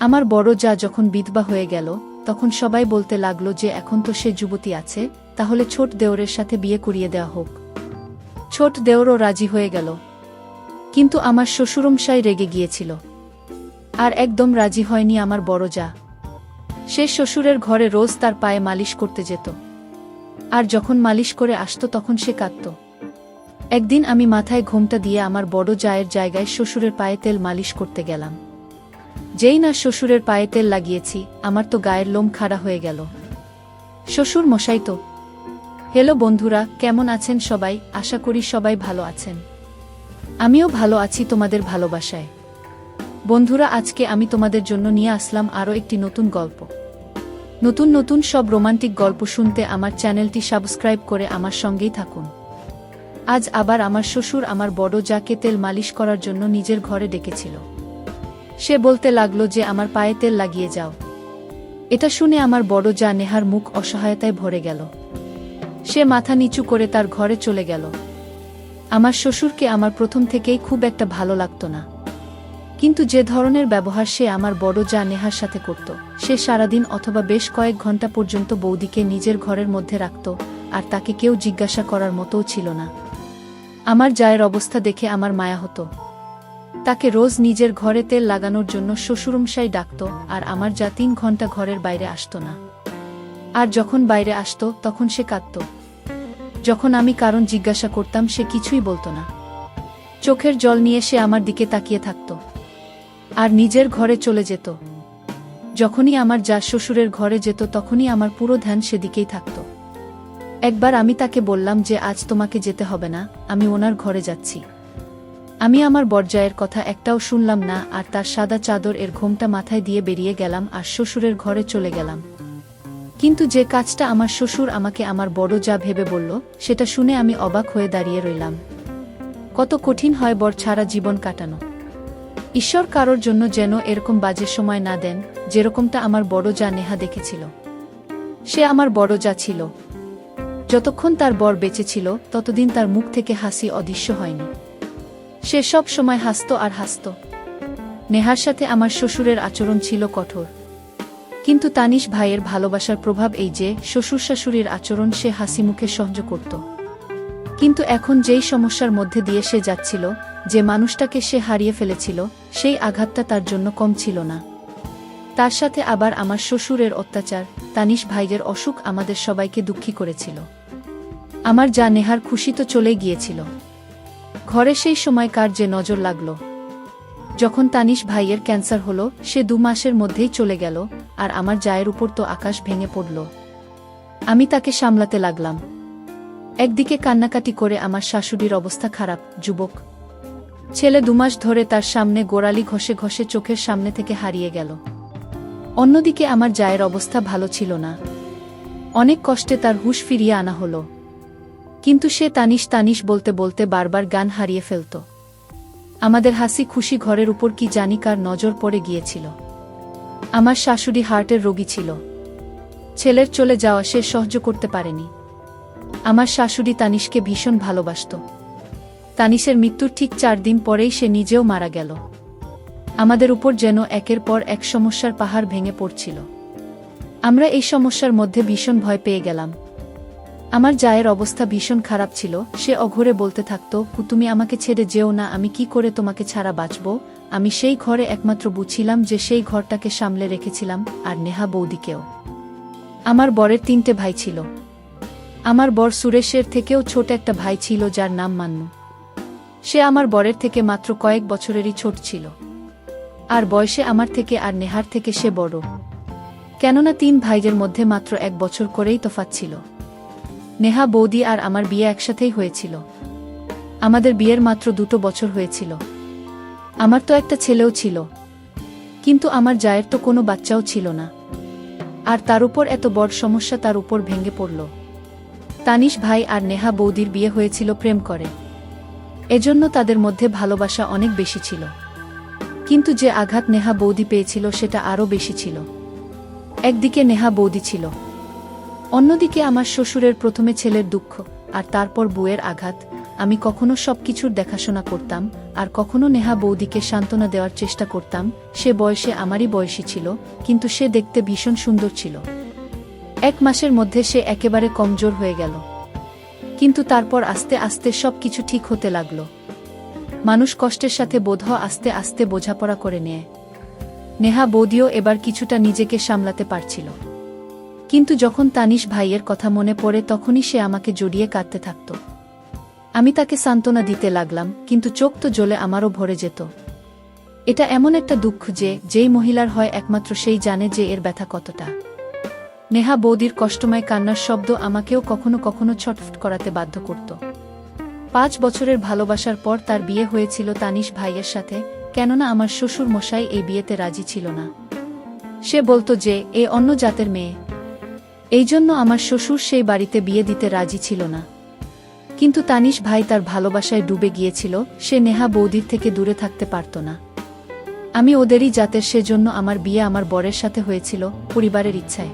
আমার বড় যা যখন বিধবা হয়ে গেল, তখন সবাই বলতে লাগল যে এখন তো সে যুবতী আছে, তাহলে ছোট দেওরের সাথে বিয়ে করিয়ে দেওয়া হোক। ছোট দেওরও রাজি হয়ে গেল। কিন্তু আমার শ্বশুরমশাই রেগে গিয়েছিল। আর একদম রাজি হয়নি আমার বড় যা। সে শ্বশুরের ঘরে রোজ তার পায়ে মালিশ করতে যেত। আর যখন মালিশ করে আসতো তখন সে কাঁদত। একদিন আমি মাথায় ঘোমটা দিয়ে আমার বড় জায়ের জায়গায় শ্বশুরের পায়ে তেল মালিশ করতে গেলাম। যেই না শ্বশুরের পায়ে তেল লাগিয়েছি, আমার তো গায়ের লোম খাড়া হয়ে গেল। শ্বশুর মশাই তো। হ্যালো বন্ধুরা, কেমন আছেন সবাই? আশা করি সবাই ভালো আছেন। আমিও ভালো আছি তোমাদের ভালোবাসায়। বন্ধুরা, আজকে আমি তোমাদের জন্য নিয়ে আসলাম আরও একটি নতুন গল্প। নতুন নতুন সব রোমান্টিক গল্প শুনতে আমার চ্যানেলটি সাবস্ক্রাইব করে আমার সঙ্গেই থাকুন। আজ আবার আমার শ্বশুর আমার বড় যাকে তেল মালিশ করার জন্য নিজের ঘরে ডেকেছিল। সে বলতে লাগল যে আমার পায়ে তেল লাগিয়ে যাও। এটা শুনে আমার বড় যা নেহার মুখ অসহায়তায় ভরে গেল। সে মাথা নিচু করে তার ঘরে চলে গেল। আমার শ্বশুরকে আমার প্রথম থেকেই খুব একটা ভালো লাগতো না। কিন্তু যে ধরনের ব্যবহার সে আমার বড় যা নেহার সাথে করত, সে সারাদিন অথবা বেশ কয়েক ঘণ্টা পর্যন্ত বৌদিকে নিজের ঘরের মধ্যে রাখত, আর তাকে কেউ জিজ্ঞাসা করার মতোও ছিল না। আমার জায়ের অবস্থা দেখে আমার মায়া হতো। তাকে রোজ নিজের ঘরে তেল লাগানোর জন্য শ্বশুরমশাই ডাকত, আর আমার যা তিন ঘণ্টা ঘরের বাইরে আসতো না। আর যখন বাইরে আসতো, তখন সে কাঁদত। যখন আমি কারণ জিজ্ঞাসা করতাম, সে কিছুই বলতো না। চোখের জল নিয়ে সে আমার দিকে তাকিয়ে থাকত। আর নিজের ঘরে চলে যেত। যখনই আমার যা শ্বশুরের ঘরে যেত, তখনই আমার পুরো ধ্যান সেদিকেই থাকত। একবার আমি তাকে বললাম যে, আজ তোমাকে যেতে হবে না, আমি ওনার ঘরে যাচ্ছি। আমি আমার বর্জায়ের কথা একটাও শুনলাম না, আর তার সাদা চাদর এর ঘোমটা মাথায় দিয়ে বেরিয়ে গেলাম আর শ্বশুরের ঘরে চলে গেলাম। কিন্তু যে কাজটা আমার শ্বশুর আমাকে আমার বড় যা ভেবে বলল, সেটা শুনে আমি অবাক হয়ে দাঁড়িয়ে রইলাম। কত কঠিন হয় বর ছাড়া জীবন কাটানো। ঈশ্বর কারোর জন্য যেন এরকম বাজে সময় না দেন, যেরকমটা আমার বড় যা নেহা দেখেছিল। সে আমার বড় যা ছিল। যতক্ষণ তার বর বেঁচে ছিল, ততদিন তার মুখ থেকে হাসি অদৃশ্য হয়নি। সে সব সময় হাসত আর হাসত। নেহার সাথে আমার শ্বশুরের আচরণ ছিল কঠোর। কিন্তু তানিশ ভাইয়ের ভালোবাসার প্রভাব এই যে, শ্বশুর শাশুড়ির আচরণ সে হাসি মুখে সহ্য করত। কিন্তু এখন যেই সমস্যার মধ্যে দিয়ে সে যাচ্ছিল, যে মানুষটাকে সে হারিয়ে ফেলেছিল, সেই আঘাতটা তার জন্য কম ছিল না। তার সাথে আবার আমার শ্বশুরের অত্যাচার, তানিশ ভাইয়ের অসুখ আমাদের সবাইকে দুঃখী করেছিল। আমার যা নেহার খুশি তো চলে গিয়েছিল। ঘরে সেই সময় কার যে নজর লাগল। যখন তানিশ ভাইয়ের ক্যান্সার হলো, সে দু মাসের মধ্যেই চলে গেল, আর আমার জায়ের উপর তো আকাশ ভেঙে পড়ল। আমি তাকে সামলাতে লাগলাম। একদিকে কান্নাকাটি করে আমার শাশুড়ির অবস্থা খারাপ, যুবক। ছেলে দুমাস ধরে তার সামনে গোড়ালি ঘষে ঘষে চোখের সামনে থেকে হারিয়ে গেল। অন্যদিকে আমার জায়ের অবস্থা ভালো ছিল না। অনেক কষ্টে তার হুশ ফিরিয়ে আনা হলো। কিন্তু সে তানিশ তানিশ বলতে বলতে বারবার গান হারিয়ে ফেলত। আমাদের হাসি খুশি ঘরের উপর কি জানি কার নজর পড়ে গিয়েছিল। আমার শাশুড়ি হার্টের রোগী ছিল। ছেলের চলে যাওয়া সে সহ্য করতে পারেনি। আমার শাশুড়ি তানিশকে ভীষণ ভালোবাসত। তানিশের মৃত্যুর ঠিক চার দিন পরেই সে নিজেও মারা গেল। আমাদের উপর যেন একের পর এক সমস্যার পাহাড় ভেঙে পড়ছিল। আমরা এই সমস্যার মধ্যে ভীষণ ভয় পেয়ে গেলাম। আমার জায়ের অবস্থা ভীষণ খারাপ ছিল, সে অঘরে বলতে থাকত তুমি আমাকে ছেড়ে যেও না, আমি কি করে তোমাকে ছাড়া বাঁচব? আমি সেই ঘরে একমাত্র বুঝছিলাম যে সেই ঘরটাকে সামলে রেখেছিলাম, আর নেহা বৌদিকেও। আমার বরের তিনটে ভাই ছিল। আমার বর সুরেশের থেকেও ছোট একটা ভাই ছিল যার নাম মান্নু। সে আমার বরের থেকে মাত্র কয়েক বছরেরই ছোট ছিল। আর বয়সে আমার থেকে আর নেহার থেকে সে বড়। কেননা তিন ভাইদের মধ্যে মাত্র এক বছর করেই তফাৎ ছিল। নেহা, বৌদি আর আমার বিয়ে একসাথেই হয়েছিল। আমাদের বিয়ের মাত্র দুটো বছর হয়েছিল। আমার তো একটা ছেলেও ছিল। কিন্তু আমার জায়ের তো কোনো বাচ্চাও ছিল না। আর তার উপর এত বড় সমস্যা তার উপর ভেঙে পড়ল। তানিশ ভাই আর নেহা বৌদির বিয়ে হয়েছিল প্রেম করে। এজন্য তাদের মধ্যে ভালোবাসা অনেক বেশি ছিল। কিন্তু যে আঘাত নেহা বৌদি পেয়েছিল সেটা আরও বেশি ছিল। একদিকে নেহা বৌদি ছিল। অন্যদিকে আমার শ্বশুরের প্রথমে ছেলের দুঃখ, আর তারপর বউয়ের আঘাত। আমি কখনো সবকিছুর দেখাশোনা করতাম, আর কখনো নেহা বৌদিকে সান্ত্বনা দেওয়ার চেষ্টা করতাম। সে বয়সে আমারই বয়সী ছিল, কিন্তু সে দেখতে ভীষণ সুন্দর ছিল। এক মাসের মধ্যে সে একেবারে কমজোর হয়ে গেল। কিন্তু তারপর আস্তে আস্তে সব কিছু ঠিক হতে লাগল। মানুষ কষ্টের সাথে বোধ আস্তে আস্তে বোঝাপড়া করে নেয়। নেহা বৌদিও এবার কিছুটা নিজেকে সামলাতে পারছিল। কিন্তু যখন তানিশ ভাইয়ের কথা মনে পড়ে তখনই সে আমাকে জড়িয়ে কাঁদতে থাকত। আমি তাকে সান্ত্বনা দিতে লাগলাম, কিন্তু চোখ তো জ্বলে আমারও ভরে যেত। এটা এমন একটা দুঃখ যে, যেই মহিলার হয় একমাত্র সেই জানে যে এর ব্যথা কতটা। নেহা বৌদির কষ্টময় কান্নার শব্দ আমাকেও কখনো কখনো ছটফট করাতে বাধ্য করত। পাঁচ বছরের ভালোবাসার পর তার বিয়ে হয়েছিল তানিশ ভাইয়ের সাথে, কেননা আমার শ্বশুর মশাই এই বিয়েতে রাজি ছিল না। সে বলতো যে, এ অন্য জাতের মেয়ে এই জন্য আমার শ্বশুর সেই বাড়িতে বিয়ে দিতে রাজি ছিল না। কিন্তু তানিশ ভাই তার ভালোবাসায় ডুবে গিয়েছিল, সে নেহা বৌদির থেকে দূরে থাকতে পারত না। আমি ওদেরই জাতের সেজন্য আমার বিয়ে আমার বরের সাথে হয়েছিল, পরিবারের ইচ্ছায়।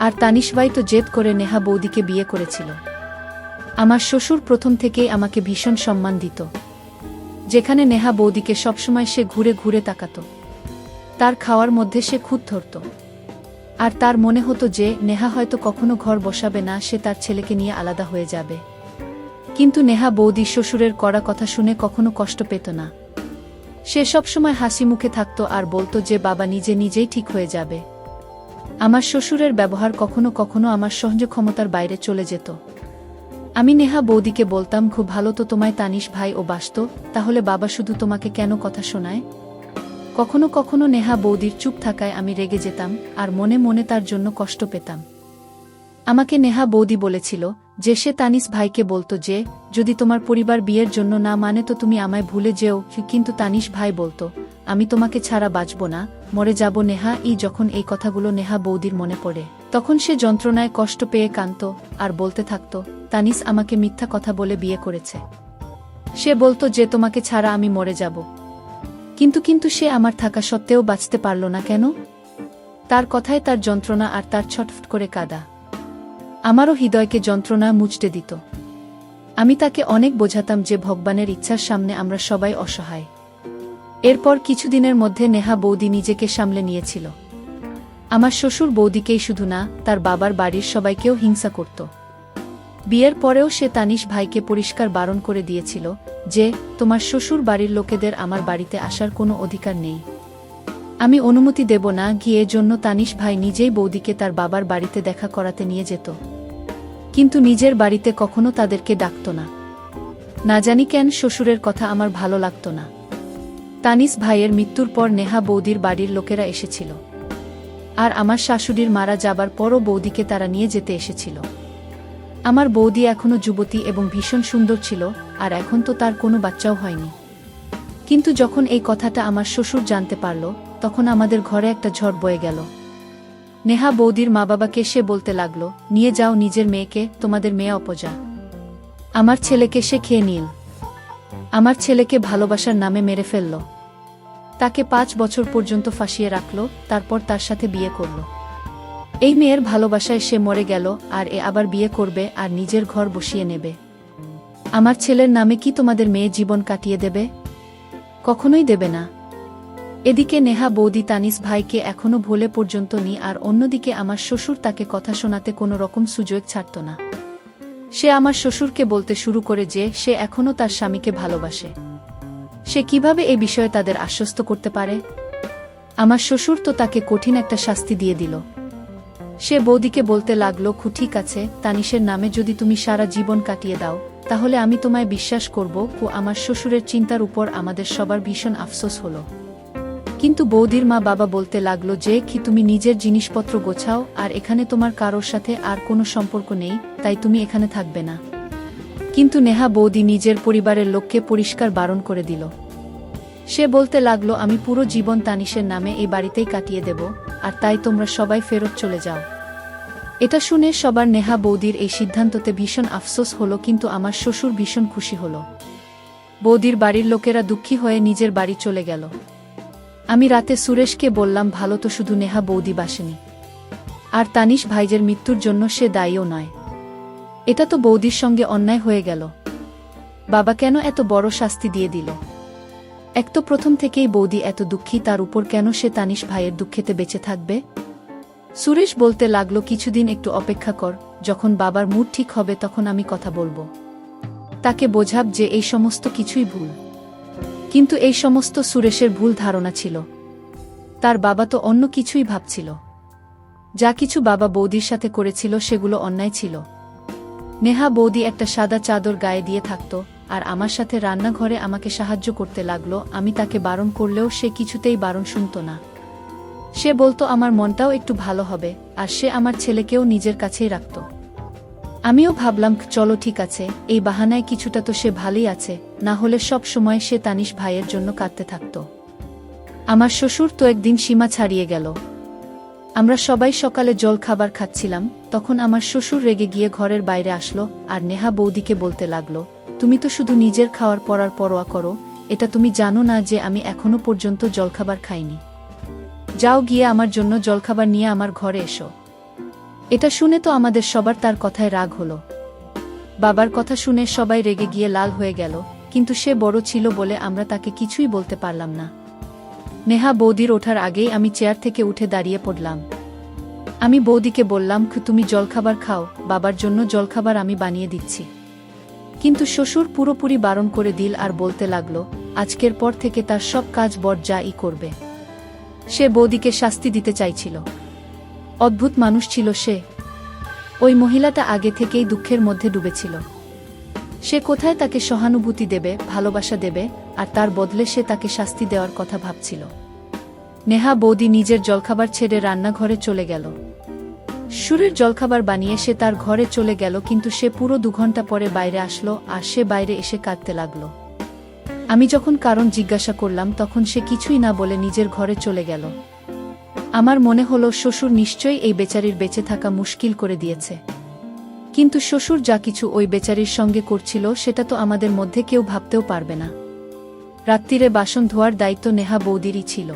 আর তানিশ ভাই তো জেদ করে নেহা বৌদিকে বিয়ে করেছিল। আমার শ্বশুর প্রথম থেকেই আমাকে ভীষণ সম্মান দিত। যেখানে নেহা বৌদিকে সবসময় সে ঘুরে ঘুরে তাকাত। তার খাওয়ার মধ্যে সে খুঁত ধরত। আর তার মনে হতো যে নেহা হয়তো কখনো ঘর বসাবে না, সে তার ছেলেকে নিয়ে আলাদা হয়ে যাবে। কিন্তু নেহা বৌদি শ্বশুরের কড়া কথা শুনে কখনো কষ্ট পেত না। সে সবসময় হাসি মুখে থাকত আর বলতো যে বাবা নিজে নিজেই ঠিক হয়ে যাবে। আমার শ্বশুরের ব্যবহার কখনো কখনো আমার সহ্য ক্ষমতার বাইরে চলে যেত। আমি নেহা বৌদিকে বলতাম, খুব ভালো তো তোমায় তানিশ ভাই ও বাসত, তাহলে বাবা শুধু তোমাকে কেন কথা শোনায়? কখনো কখনো নেহা বৌদির চুপ থাকায় আমি রেগে যেতাম, আর মনে মনে তার জন্য কষ্ট পেতাম। আমাকে নেহা বৌদি বলেছিল, যে সে তানিস ভাইকে বলতো যে, যদি তোমার পরিবার বিয়ের জন্য না মানে তো তুমি আমায় ভুলে যেও কিন্তু তানিশ ভাই বলতো, আমি তোমাকে ছাড়া বাঁচব না, মরে যাব নেহা, ই যখন এই কথাগুলো নেহা বৌদির মনে পড়ে, তখন সে যন্ত্রণায় কষ্ট পেয়ে কান্ত আর বলতে থাকত, তানিস আমাকে মিথ্যা কথা বলে বিয়ে করেছে। সে বলতো যে, তোমাকে ছাড়া আমি মরে যাব। কিন্তু কিন্তু সে আমার থাকা সত্ত্বেও বাঁচতে পারল না কেন? তার কথায় তার যন্ত্রণা আর তার ছটফট করে কাদা। আমারও হৃদয়কে যন্ত্রণা মুচড়ে দিত। আমি তাকে অনেক বোঝাতাম যে ভগবানের ইচ্ছার সামনে আমরা সবাই অসহায়। এরপর কিছুদিনের মধ্যে নেহা বৌদি নিজেকে সামলে নিয়েছিল। আমার শ্বশুর বৌদিকেই শুধু না, তার বাবার বাড়ির সবাইকেও হিংসা করত। বিয়ের পরেও সে তানিশ ভাইকে পরিষ্কার বারণ করে দিয়েছিল যে, তোমার শ্বশুর বাড়ির লোকেদের আমার বাড়িতে আসার কোনো অধিকার নেই। আমি অনুমতি দেব না গিয়ে জন্য তানিশ ভাই নিজেই বৌদিকে তার বাবার বাড়িতে দেখা করাতে নিয়ে যেত। কিন্তু নিজের বাড়িতে কখনো তাদেরকে ডাকত না। না জানি কেন শ্বশুরের কথা আমার ভালো লাগত না। তানিস ভাইয়ের মৃত্যুর পর নেহা বৌদির বাড়ির লোকেরা এসেছিল। আর আমার শাশুড়ির মারা যাবার পরও বৌদিকে তারা নিয়ে যেতে এসেছিল। আমার বৌদি এখনও যুবতী এবং ভীষণ সুন্দর ছিল, আর এখন তো তার কোনো বাচ্চাও হয়নি। কিন্তু যখন এই কথাটা আমার শ্বশুর জানতে পারল, তখন আমাদের ঘরে একটা ঝড় বয়ে গেল। নেহা বৌদির মা বাবাকে সে বলতে লাগল, নিয়ে যাও নিজের মেয়েকে, তোমাদের মেয়ে অপজা। আমার ছেলেকে সে খেয়ে নিল। আমার ছেলেকে ভালোবাসার নামে মেরে ফেলল। তাকে পাঁচ বছর পর্যন্ত ফাঁসিয়ে রাখল, তারপর তার সাথে বিয়ে করল। এই মেয়ের ভালোবাসায় সে মরে গেল, আর এ আবার বিয়ে করবে আর নিজের ঘর বসিয়ে নেবে। আমার ছেলের নামে কি তোমাদের মেয়ে জীবন কাটিয়ে দেবে? কখনোই দেবে না। এদিকে নেহা বৌদি তানিস ভাইকে এখনও ভোলে পর্যন্ত নি, আর অন্যদিকে আমার শ্বশুর তাকে কথা শোনাতে কোনো রকম সুযোগ ছাড়ত না। সে আমার শ্বশুরকে বলতে শুরু করে যে, সে এখনও তার স্বামীকে ভালোবাসে। সে কীভাবে এ বিষয়ে তাদের আশ্বস্ত করতে পারে? আমার শ্বশুর তো তাকে কঠিন একটা শাস্তি দিয়ে দিল। সে বৌদিকে বলতে লাগল, খু, ঠিক আছে, তানিশের নামে যদি তুমি সারা জীবন কাটিয়ে দাও, তাহলে আমি তোমায় বিশ্বাস করব কু আমার শ্বশুরের চিন্তার উপর আমাদের সবার ভীষণ আফসোস হলো। কিন্তু বৌদির মা বাবা বলতে লাগল, যে কি, তুমি নিজের জিনিসপত্র গোছাও, আর এখানে তোমার কারোর সাথে আর কোনো সম্পর্ক নেই, তাই তুমি এখানে থাকবে না। কিন্তু নেহা বৌদি নিজের পরিবারের লোককে পরিষ্কার বারণ করে দিল। সে বলতে লাগল, আমি পুরো জীবন তানিশের নামে এই বাড়িতেই কাটিয়ে দেব, আর তাই তোমরা সবাই ফেরত চলে যাও। এটা শুনে সবার নেহা বৌদির এই সিদ্ধান্ততে ভীষণ আফসোস হলো, কিন্তু আমার শ্বশুর ভীষণ খুশি হলো। বৌদির বাড়ির লোকেরা দুঃখী হয়ে নিজের বাড়ি চলে গেল। আমি রাতে সুরেশকে বললাম, ভালো তো শুধু নেহা বৌদি বাসেনি। আর তানিশ ভাইজের মৃত্যুর জন্য সে দায়ীও নয়। এটা তো বৌদির সঙ্গে অন্যায় হয়ে গেল। বাবা কেন এত বড় শাস্তি দিয়ে দিল? এক তো প্রথম থেকেই বৌদি এত দুঃখী, তার উপর কেন সে তানিশ ভাইয়ের দুঃখেতে বেঁচে থাকবে? সুরেশ বলতে লাগল, কিছুদিন একটু অপেক্ষা কর, যখন বাবার মুড ঠিক হবে তখন আমি কথা বলব। তাকে বোঝাব যে এই সমস্ত কিছুই ভুল। কিন্তু এই সমস্ত সুরেশের ভুল ধারণা ছিল। তার বাবা তো অন্য কিছুই ভাবছিল। যা কিছু বাবা বৌদির সাথে করেছিল সেগুলো অন্যায় ছিল। নেহা বৌদি একটা সাদা চাদর গায়ে দিয়ে থাকত আর আমার সাথে রান্নাঘরে আমাকে সাহায্য করতে লাগল, আমি তাকে বারণ করলেও সে কিছুতেই বারণ শুনত না। সে বলতো, আমার মনটাও একটু ভালো হবে। আর সে আমার ছেলেকেও নিজের কাছেই রাখত। আমিও ভাবলাম, চলো ঠিক আছে, এই বাহানায় কিছুটা তো সে ভালোই আছে, না হলে সব সময় সে তানিশ ভাইয়ের জন্য কাঁদতে থাকত। আমার শ্বশুর তো একদিন সীমা ছাড়িয়ে গেল। আমরা সবাই সকালে জল খাবার খাচ্ছিলাম, তখন আমার শ্বশুর রেগে গিয়ে ঘরের বাইরে আসলো, আর নেহা বৌদিকে বলতে লাগল তুমি তো শুধু নিজের খাওয়ার পরার পরোয়া করো, এটা তুমি জানো না যে আমি এখনও পর্যন্ত জলখাবার খাইনি। যাও গিয়ে আমার জন্য জলখাবার নিয়ে আমার ঘরে এসো। এটা শুনে তো আমাদের সবার তার কথায় রাগ হলো। বাবার কথা শুনে সবাই রেগে গিয়ে লাল হয়ে গেল, কিন্তু সে বড় ছিল বলে আমরা তাকে কিছুই বলতে পারলাম না। নেহা বৌদির ওঠার আগেই আমি চেয়ার থেকে উঠে দাঁড়িয়ে পড়লাম। আমি বৌদিকে বললাম তুমি জলখাবার খাও, বাবার জন্য জলখাবার আমি বানিয়ে দিচ্ছি। কিন্তু শ্বশুর পুরোপুরি বারণ করে দিল আর বলতে লাগল, আজকের পর থেকে তার সব কাজ বর যা ই করবে। সে বৌদিকে শাস্তি দিতে চাইছিল। অদ্ভুত মানুষ ছিল সে। ওই মহিলাটা আগে থেকেই দুঃখের মধ্যে ডুবেছিল। সে কোথায় তাকে সহানুভূতি দেবে, ভালোবাসা দেবে, আর তার বদলে সে তাকে শাস্তি দেওয়ার কথা ভাবছিল। নেহা বৌদি নিজের জলখাবার ছেড়ে রান্নাঘরে চলে গেল। সুরের জলখাবার বানিয়ে সে তার ঘরে চলে গেল, কিন্তু সে পুরো দু ঘণ্টা পরে বাইরে আসলো আর সে বাইরে এসে কাঁদতে লাগল। আমি যখন কারণ জিজ্ঞাসা করলাম, তখন সে কিছুই না বলে নিজের ঘরে চলে গেল। আমার মনে হলো শ্বশুর নিশ্চয়ই এই বেচারির বেঁচে থাকা মুশকিল করে দিয়েছে। কিন্তু শ্বশুর যা কিছু ওই বেচারির সঙ্গে করছিল, সেটা তো আমাদের মধ্যে কেউ ভাবতেও পারবে না। রাত্রিরে বাসন ধোয়ার দায়িত্ব নেহা বৌদিরই ছিল।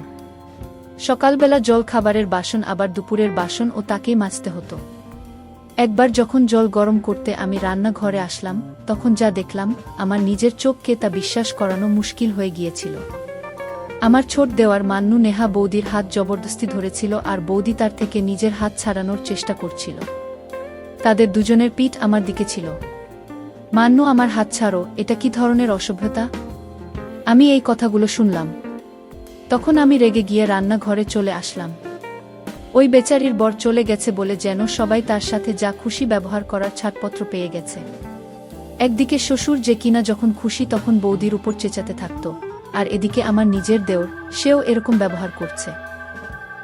সকালবেলা জল খাবারের বাসন আবার দুপুরের বাসন ও তাকেই মাজতে হতো। একবার যখন জল গরম করতে আমি রান্নাঘরে আসলাম, তখন যা দেখলাম, আমার নিজের চোখকে তা বিশ্বাস করানো মুশকিল হয়ে গিয়েছিল। আমার ছোট দেওয়ার মান্নু নেহা বৌদির হাত জবরদস্তি ধরেছিল আর বৌদি তার থেকে নিজের হাত ছাড়ানোর চেষ্টা করছিল। তাদের দুজনের পিঠ আমার দিকে ছিল। মান্নু আমার হাত ছাড়ো, এটা কি ধরনের অসভ্যতা? আমি এই কথাগুলো শুনলাম। তখন আমি রেগে গিয়ে রান্নাঘরে চলে আসলাম। ওই বেচারির বর চলে গেছে বলে যেন সবাই তার সাথে যা খুশি ব্যবহার করার ছাড়পত্র পেয়ে গেছে। একদিকে শ্বশুর যে কিনা যখন খুশি তখন বৌদির উপর চেঁচাতে থাকত, আর এদিকে আমার নিজের দেওর, সেও এরকম ব্যবহার করছে।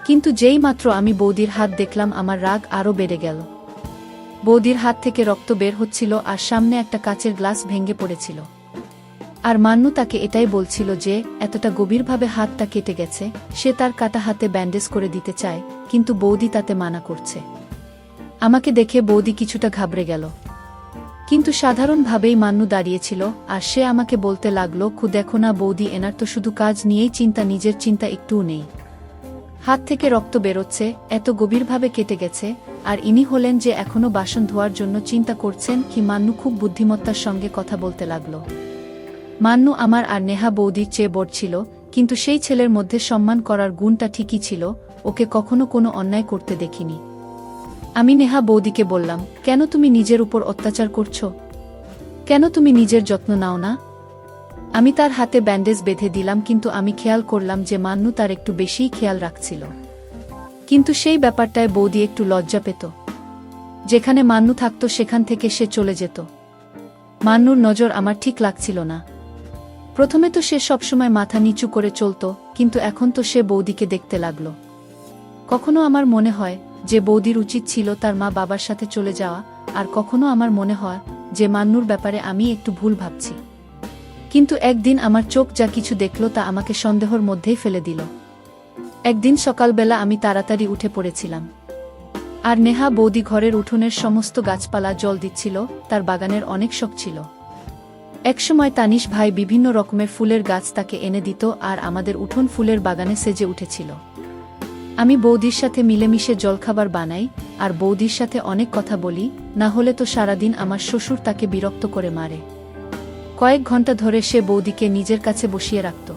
কিন্তু যেই মাত্র আমি বৌদির হাত দেখলাম আমার রাগ আরও বেড়ে গেল। বৌদির হাত থেকে রক্ত বের হচ্ছিল আর সামনে একটা কাচের গ্লাস ভেঙে পড়েছিল। আর মান্নু তাকে এটাই বলছিল যে, এতটা গভীরভাবে হাতটা কেটে গেছে, সে তার কাটা হাতে ব্যান্ডেজ করে দিতে চায়, কিন্তু বৌদি তাতে মানা করছে। আমাকে দেখে বৌদি কিছুটা ঘাবড়ে গেল। কিন্তু সাধারণভাবেই মান্নু দাঁড়িয়েছিল, আর সে আমাকে বলতে লাগল খু দেখো না বৌদি, এনার তো শুধু কাজ নিয়েই চিন্তা, নিজের চিন্তা একটুও নেই। হাত থেকে রক্ত বেরোচ্ছে, এত গভীরভাবে কেটে গেছে, আর ইনি হলেন যে এখনও বাসন ধোয়ার জন্য চিন্তা করছেন, কি মান্নু খুব বুদ্ধিমত্তার সঙ্গে কথা বলতে লাগল। মান্নু আমার আর নেহা বৌদির চেয়ে বড় ছিল, কিন্তু সেই ছেলের মধ্যে সম্মান করার গুণটা ঠিকই ছিল, ওকে কখনো কোনো অন্যায় করতে দেখিনি। আমি নেহা বৌদিকে বললাম, কেন তুমি নিজের উপর অত্যাচার করছ? কেন তুমি নিজের যত্ন নাও না? আমি তার হাতে ব্যান্ডেজ বেঁধে দিলাম, কিন্তু আমি খেয়াল করলাম যে মান্নু তার একটু বেশিই খেয়াল রাখছিল। কিন্তু সেই ব্যাপারটায় বৌদি একটু লজ্জা পেত। যেখানে মান্নু থাকতো, সেখান থেকে সে চলে যেত। মান্নুর নজর আমার ঠিক লাগছিল না। প্রথমে তো সে সবসময় মাথা নিচু করে চলত, কিন্তু এখন তো সে বৌদিকে দেখতে লাগল। কখনো আমার মনে হয় যে বৌদির উচিত ছিল তার মা বাবার সাথে চলে যাওয়া, আর কখনো আমার মনে হয় যে মান্নুর ব্যাপারে আমি একটু ভুল ভাবছি। কিন্তু একদিন আমার চোখ যা কিছু দেখল তা আমাকে সন্দেহর মধ্যেই ফেলে দিল। একদিন সকালবেলা আমি তাড়াতাড়ি উঠে পড়েছিলাম। আর নেহা বৌদি ঘরের উঠোনের সমস্ত গাছপালা জল দিচ্ছিল, তার বাগানের অনেক শখ ছিল। একসময় তানিশ ভাই বিভিন্ন রকমের ফুলের গাছ তাকে এনে দিত আর আমাদের উঠোন ফুলের বাগানে সেজে উঠেছিল। আমি বৌদির সাথে মিলেমিশে জলখাবার বানাই আর বৌদির সাথে অনেক কথা বলি, না হলে তো সারাদিন আমার শ্বশুর তাকে বিরক্ত করে মারে। কয়েক ঘণ্টা ধরে সে বৌদিকে নিজের কাছে বসিয়ে রাখত।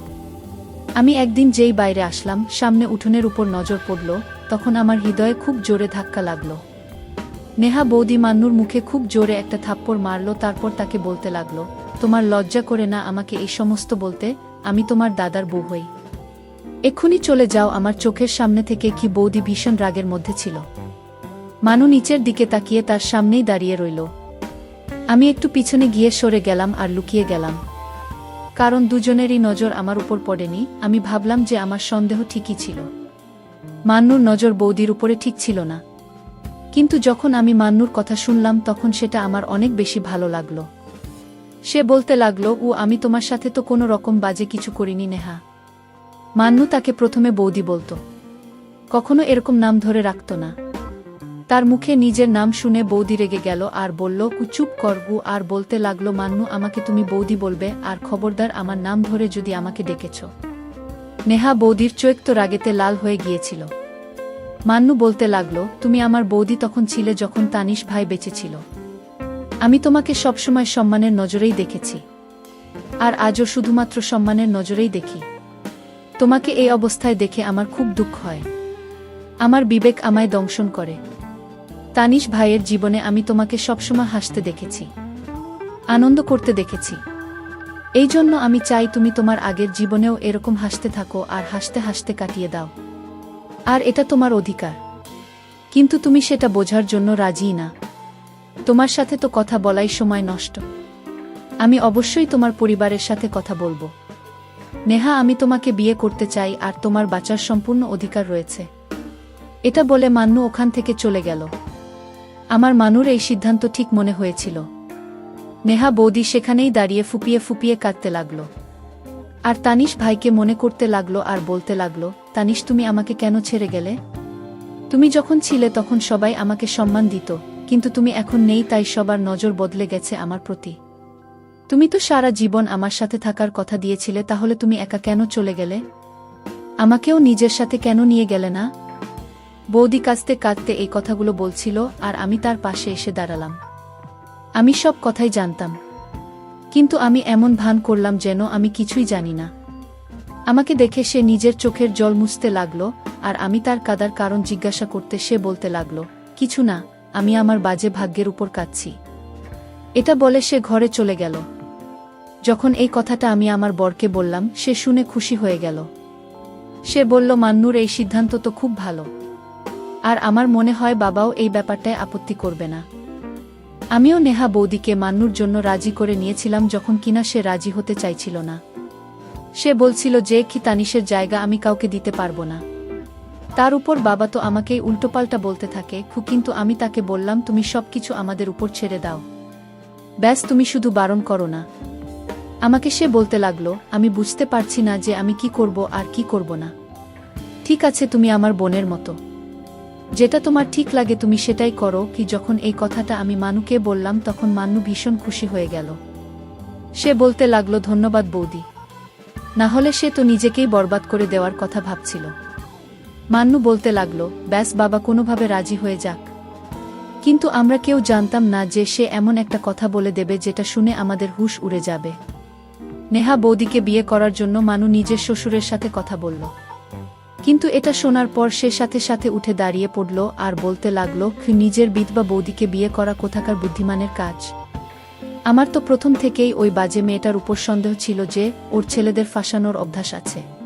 আমি একদিন যেই বাইরে আসলাম, সামনে উঠোনের উপর নজর পড়ল, তখন আমার হৃদয়ে খুব জোরে ধাক্কা লাগল। নেহা বৌদি মান্নুর মুখে খুব জোরে একটা থাপ্পড় মারল, তারপর তাকে বলতে লাগল তোমার লজ্জা করে না আমাকে এই সমস্ত বলতে, আমি তোমার দাদার বউ হই। এক্ষুনি চলে যাও আমার চোখের সামনে থেকে কি বৌদি ভীষণ রাগের মধ্যে ছিল। মানু নিচের দিকে তাকিয়ে তার সামনেই দাঁড়িয়ে রইল। আমি একটু পিছনে গিয়ে সরে গেলাম আর লুকিয়ে গেলাম। কারণ দুজনেরই নজর আমার উপর পড়েনি, আমি ভাবলাম যে আমার সন্দেহ ঠিকই ছিল। মান্নুর নজর বৌদির উপরে ঠিক ছিল না। কিন্তু যখন আমি মান্নুর কথা শুনলাম, তখন সেটা আমার অনেক বেশি ভালো লাগল। সে বলতে লাগল ও আমি তোমার সাথে তো কোনো রকম বাজে কিছু করিনি নেহা। মান্নু তাকে প্রথমে বৌদি বলতো। কখনো এরকম নাম ধরে রাখত না। তার মুখে নিজের নাম শুনে বৌদি রেগে গেল আর বলল কু চুপ কর গু। আর বলতে লাগল, মান্নু, আমাকে তুমি বৌদি বলবে আর খবরদার আমার নাম ধরে যদি আমাকে ডেকেছ। নেহা বৌদির চোখ তো রাগেতে লাল হয়ে গিয়েছিল। মান্নু বলতে লাগল, তুমি আমার বৌদি তখন ছিলে যখন তানিশ ভাই বেঁচে ছিল। আমি তোমাকে সবসময় সম্মানের নজরেই দেখেছি। আর আজও শুধুমাত্র সম্মানের নজরেই দেখি। তোমাকে এই অবস্থায় দেখে আমার খুব দুঃখ হয়। আমার বিবেক আমায় দংশন করে। তানিশ ভাইয়ের জীবনে আমি তোমাকে সবসময় হাসতে দেখেছি। আনন্দ করতে দেখেছি। এই জন্য আমি চাই তুমি তোমার আগের জীবনেও এরকম হাসতে থাকো আর হাসতে হাসতে কাটিয়ে দাও। আর এটা তোমার অধিকার। কিন্তু তুমি সেটা বোঝার জন্য রাজিই না। তোমার সাথে তো কথা বলাই সময় নষ্ট। আমি অবশ্যই তোমার পরিবারের সাথে কথা বলব। নেহা, আমি তোমাকে বিয়ে করতে চাই আর তোমার বাঁচার সম্পূর্ণ অধিকার রয়েছে। এটা বলে মান্নু ওখান থেকে চলে গেল। আমার মানুর এই সিদ্ধান্ত ঠিক মনে হয়েছিল। নেহা বৌদি সেখানেই দাঁড়িয়ে ফুপিয়ে ফুপিয়ে কাঁদতে লাগল। আর তানিশ ভাইকে মনে করতে লাগল আর বলতে লাগল, তানিশ, তুমি আমাকে কেন ছেড়ে গেলে? তুমি যখন ছিলে তখন সবাই আমাকে সম্মান দিত। কিন্তু তুমি এখন নেই, তাই সবার নজর বদলে গেছে আমার প্রতি। তুমি তো সারা জীবন আমার সাথে থাকার কথা দিয়েছিলে, তাহলে তুমি একা কেন চলে গেলে? আমাকেও নিজের সাথে কেন নিয়ে গেলে না? বৌদি কাঁদতে কাঁদতে এই কথাগুলো বলছিল, আর আমি তার পাশে এসে দাঁড়ালাম। আমি সব কথাই জানতাম। কিন্তু আমি এমন ভান করলাম যেন আমি কিছুই জানি না। আমাকে দেখে সে নিজের চোখের জল মুছতে লাগল, আর আমি তার কাদার কারণ জিজ্ঞাসা করতে সে বলতে লাগল, কিছু না আমি আমার বাজে ভাগ্যের উপর কাঁদছি। এটা বলে সে ঘরে চলে গেল। যখন এই কথাটা আমি আমার বরকে বললাম, সে শুনে খুশি হয়ে গেল। সে বলল, মান্নুর, এই সিদ্ধান্ত তো খুব ভালো। আর আমার মনে হয় বাবাও এই ব্যাপারটায় আপত্তি করবে না। আমিও নেহা বৌদিকে মান্নুর জন্য রাজি করে নিয়েছিলাম যখন কিনা সে রাজি হতে চাইছিল না। সে বলছিল যে কি তানিশের জায়গা আমি কাউকে দিতে পারব না। তার উপর বাবা তো আমাকেই উল্টোপাল্টা বলতে থাকে, খু, কিন্তু আমি তাকে বললাম, তুমি সব কিছু আমাদের উপর ছেড়ে দাও। ব্যাস, তুমি শুধু বারণ করো না। আমাকে সে বলতে লাগল, আমি বুঝতে পারছি না যে আমি কি করব আর কি করব না। ঠিক আছে, তুমি আমার বোনের মতো। যেটা তোমার ঠিক লাগে তুমি সেটাই করো। কি যখন এই কথাটা আমি মানুকে বললাম, তখন মান্নু ভীষণ খুশি হয়ে গেল। সে বলতে লাগল, ধন্যবাদ বৌদি। না হলে সে তো নিজেকেই বরবাদ করে দেওয়ার কথা ভাবছিল। মান্নু বলতে লাগল, ব্যাস, বাবা কোনোভাবে রাজি হয়ে যাক। কিন্তু আমরা কেউ জানতাম না যে সে এমন একটা কথা বলে দেবে যেটা শুনে আমাদের হুশ উড়ে যাবে। নেহা বৌদিকে বিয়ে করার জন্য মানু নিজের শ্বশুরের সাথে কথা বলল। কিন্তু এটা শোনার পর সে সাথে সাথে উঠে দাঁড়িয়ে পড়ল আর বলতে লাগল "কি নিজের বিধবা বৌদিকে বিয়ে করা কোথাকার বুদ্ধিমানের কাজ? আমার তো প্রথম থেকেই ওই বাজে মেয়েটার উপর সন্দেহ ছিল যে ওর ছেলেদের ফাঁসানোর অভ্যাস আছে।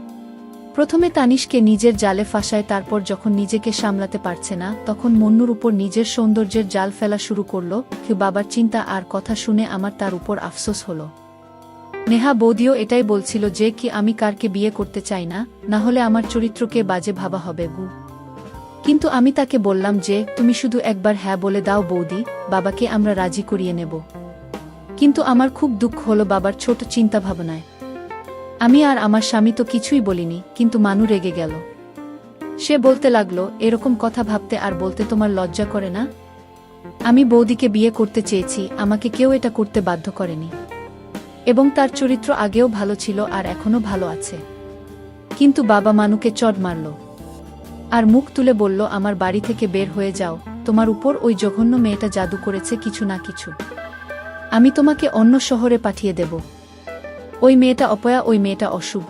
প্রথমে তানিশকে নিজের জালে ফাঁসায়, তারপর যখন নিজেকে সামলাতে পারছে না, তখন মন্নুর উপর নিজের সৌন্দর্যের জাল ফেলা শুরু করল। কি বাবার চিন্তা, আর কথা শুনে আমার তার উপর আফসোস হলো। নেহা বৌদিও এটাই বলছিল যে, কি আমি কারকে বিয়ে করতে চাই না? না হলে আমার চরিত্রকে বাজে ভাবা হবে, গু। কিন্তু আমি তাকে বললাম যে, তুমি শুধু একবার হ্যাঁ বলে দাও বৌদি, বাবাকে আমরা রাজি করিয়ে নেব। কিন্তু আমার খুব দুঃখ হলো বাবার ছোট চিন্তা ভাবনায়। আমি আর আমার স্বামী তো কিছুই বলিনি, কিন্তু মানু রেগে গেল। সে বলতে লাগল, এরকম কথা ভাবতে আর বলতে তোমার লজ্জা করে না? আমি বৌদিকে বিয়ে করতে চেয়েছি, আমাকে কেউ এটা করতে বাধ্য করেনি। এবং তার চরিত্র আগেও ভালো ছিল আর এখনও ভালো আছে। কিন্তু বাবা মানুকে চট মারল। আর মুখ তুলে বলল, আমার বাড়ি থেকে বের হয়ে যাও, তোমার উপর ওই জঘন্য মেয়েটা জাদু করেছে কিছু না কিছু। আমি তোমাকে অন্য শহরে পাঠিয়ে দেব। ওই মেয়েটা অপয়া, ওই মেয়েটা অশুভ।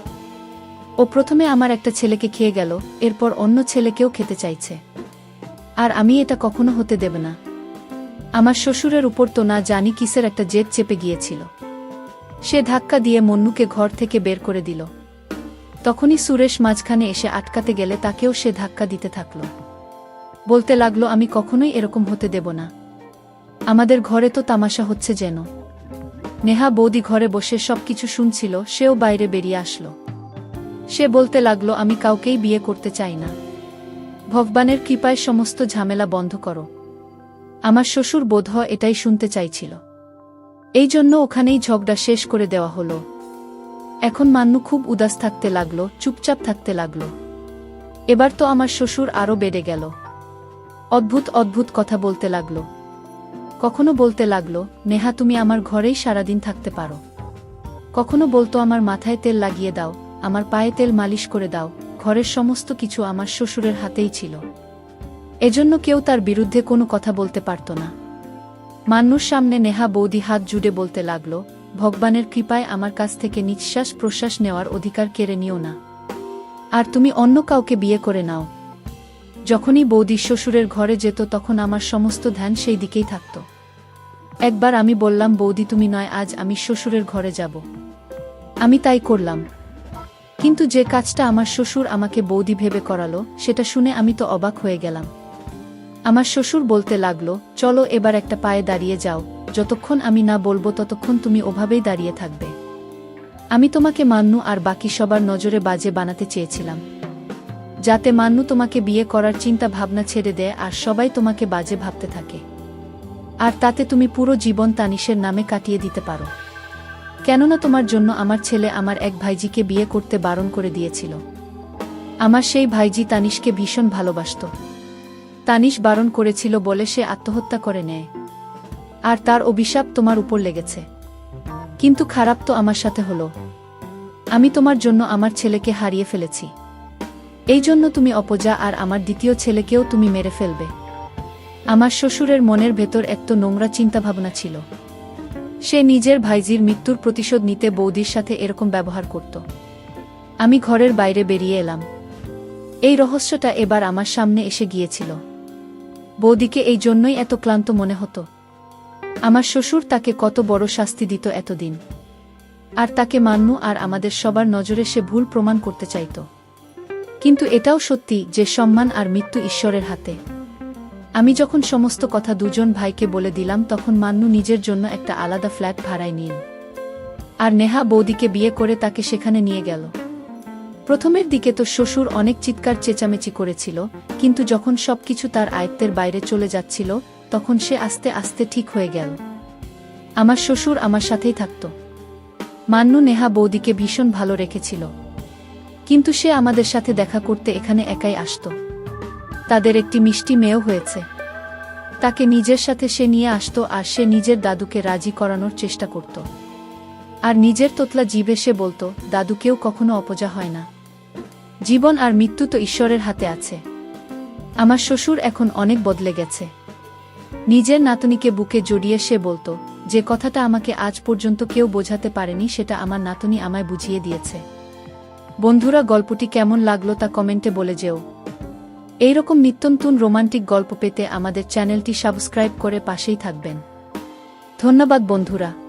ও প্রথমে আমার একটা ছেলেকে খেয়ে গেল, এরপর অন্য ছেলেকেও খেতে চাইছে। আর আমি এটা কখনো হতে দেব না। আমার শ্বশুরের উপর তো না জানি কিসের একটা জেদ চেপে গিয়েছিল। সে ধাক্কা দিয়ে মন্নুকে ঘর থেকে বের করে দিল। তখনই সুরেশ মাঝখানে এসে আটকাতে গেলে তাকেও সে ধাক্কা দিতে থাকল। বলতে লাগল, আমি কখনোই এরকম হতে দেব না। আমাদের ঘরে তো তামাশা হচ্ছে যেন। নেহা বৌদি ঘরে বসে সব কিছু শুনছিল, সেও বাইরে বেরিয়ে আসলো। সে বলতে লাগল, আমি কাউকেই বিয়ে করতে চাই না। ভগবানের কৃপায় সমস্ত ঝামেলা বন্ধ করো। আমার শ্বশুর বোধ এটাই শুনতে চাইছিল। এই জন্য ওখানেই ঝগড়া শেষ করে দেওয়া হলো। এখন মান্নু খুব উদাস থাকতে লাগল, চুপচাপ থাকতে লাগল। এবার তো আমার শ্বশুর আরও বেড়ে গেল। অদ্ভুত অদ্ভুত কথা বলতে লাগল। কখনো বলতে লাগল, নেহা, তুমি আমার ঘরেই সারাদিন থাকতে পারো। কখনো বলতো, আমার মাথায় তেল লাগিয়ে দাও, আমার পায়ে তেল মালিশ করে দাও, ঘরের সমস্ত কিছু আমার শ্বশুরের হাতেই ছিল। এজন্য কেউ তার বিরুদ্ধে কোনো কথা বলতে পারত না। মান্নুর সামনে নেহা বৌদি হাত জুড়ে বলতে লাগল, ভগবানের কৃপায় আমার কাছ থেকে নিঃশ্বাস প্রশ্বাস নেওয়ার অধিকার কেড়ে নিও না। আর তুমি অন্য কাউকে বিয়ে করে নাও। যখনই বৌদি শ্বশুরের ঘরে যেত তখন আমার সমস্ত ধ্যান সেই দিকেই থাকত। একবার আমি বললাম, বৌদি, তুমি নয়, আজ আমি শ্বশুরের ঘরে যাব। আমি তাই করলাম। কিন্তু যে কাজটা আমার শ্বশুর আমাকে বৌদি ভেবে করালো, সেটা শুনে আমি তো অবাক হয়ে গেলাম। আমার শ্বশুর বলতে লাগল, চলো এবার একটা পায়ে দাঁড়িয়ে যাও, যতক্ষণ আমি না বলব ততক্ষণ তুমি ওভাবেই দাঁড়িয়ে থাকবে। আমি তোমাকে মান্নু আর বাকি সবার নজরে বাজে বানাতে চেয়েছিলাম। যাতে মান্নু তোমাকে বিয়ে করার চিন্তা ভাবনা ছেড়ে দেয় আর সবাই তোমাকে বাজে ভাবতে থাকে। আর তাতে তুমি পুরো জীবন তানিশের নামে কাটিয়ে দিতে পারো। কেননা তোমার জন্য আমার ছেলে আমার এক ভাইজিকে বিয়ে করতে বারণ করে দিয়েছিল। আমার সেই ভাইজি তানিশকে ভীষণ ভালোবাসত। তানিশ বারণ করেছিল বলে সে আত্মহত্যা করে নেয়। আর তার অভিশাপ তোমার উপর লেগেছে। কিন্তু খারাপ তো আমার সাথে হলো। আমি তোমার জন্য আমার ছেলেকে হারিয়ে ফেলেছি। এই জন্য তুমি অপজা আর আমার দ্বিতীয় ছেলেকেও তুমি মেরে ফেলবে। আমার শ্বশুরের মনের ভেতর একটু নোংরা চিন্তাভাবনা ছিল। সে নিজের ভাইজির মৃত্যুর প্রতিশোধ নিতে বৌদির সাথে এরকম ব্যবহার করত। আমি ঘরের বাইরে বেরিয়ে এলাম। এই রহস্যটা এবার আমার সামনে এসে গিয়েছিল। বৌদিকে এই জন্যই এত ক্লান্ত মনে হতো। আমার শ্বশুর তাকে কত বড় শাস্তি দিত এতদিন। আর তাকে মান্নু আর আমাদের সবার নজরে সে ভুল প্রমাণ করতে চাইত। কিন্তু এটাও সত্যি যে সম্মান আর মৃত্যু ঈশ্বরের হাতে। আমি যখন সমস্ত কথা দুজন ভাইকে বলে দিলাম, তখন মান্নু নিজের জন্য একটা আলাদা ফ্ল্যাট ভাড়ায় নিন। আর নেহা বৌদিকে বিয়ে করে তাকে সেখানে নিয়ে গেল। প্রথমের দিকে তো শ্বশুর অনেক চিৎকার চেঁচামেচি করেছিল, কিন্তু যখন সবকিছু তার আয়ত্তের বাইরে চলে যাচ্ছিল, তখন সে আস্তে আস্তে ঠিক হয়ে গেল। আমার শ্বশুর আমার সাথেই থাকত। মান্নু নেহা বৌদিকে ভীষণ ভালো রেখেছিল। কিন্তু সে আমাদের সাথে দেখা করতে এখানে একাই আসত। তাদের একটি মিষ্টি মেয়েও হয়েছে। তাকে নিজের সাথে সে নিয়ে আসতো আর সে নিজের দাদুকে রাজি করানোর চেষ্টা করত। আর নিজের তোতলা জীবে সে বলতো, দাদুকেও কখনো অপজা হয় না। জীবন আর মৃত্যু তো ঈশ্বরের হাতে আছে। আমার শ্বশুর এখন অনেক বদলে গেছে। নিজের নাতনিকে বুকে জড়িয়ে সে বলতো, যে কথাটা আমাকে আজ পর্যন্ত কেউ বোঝাতে পারেনি, সেটা আমার নাতনি আমায় বুঝিয়ে দিয়েছে। বন্ধুরা, গল্পটি কেমন লাগল তা কমেন্টে বলে যেও। এইরকম নিত্যন্তন রোমান্টিক গল্প পেতে আমাদের চ্যানেলটি সাবস্ক্রাইব করে পাশেই থাকবেন। ধন্যবাদ বন্ধুরা।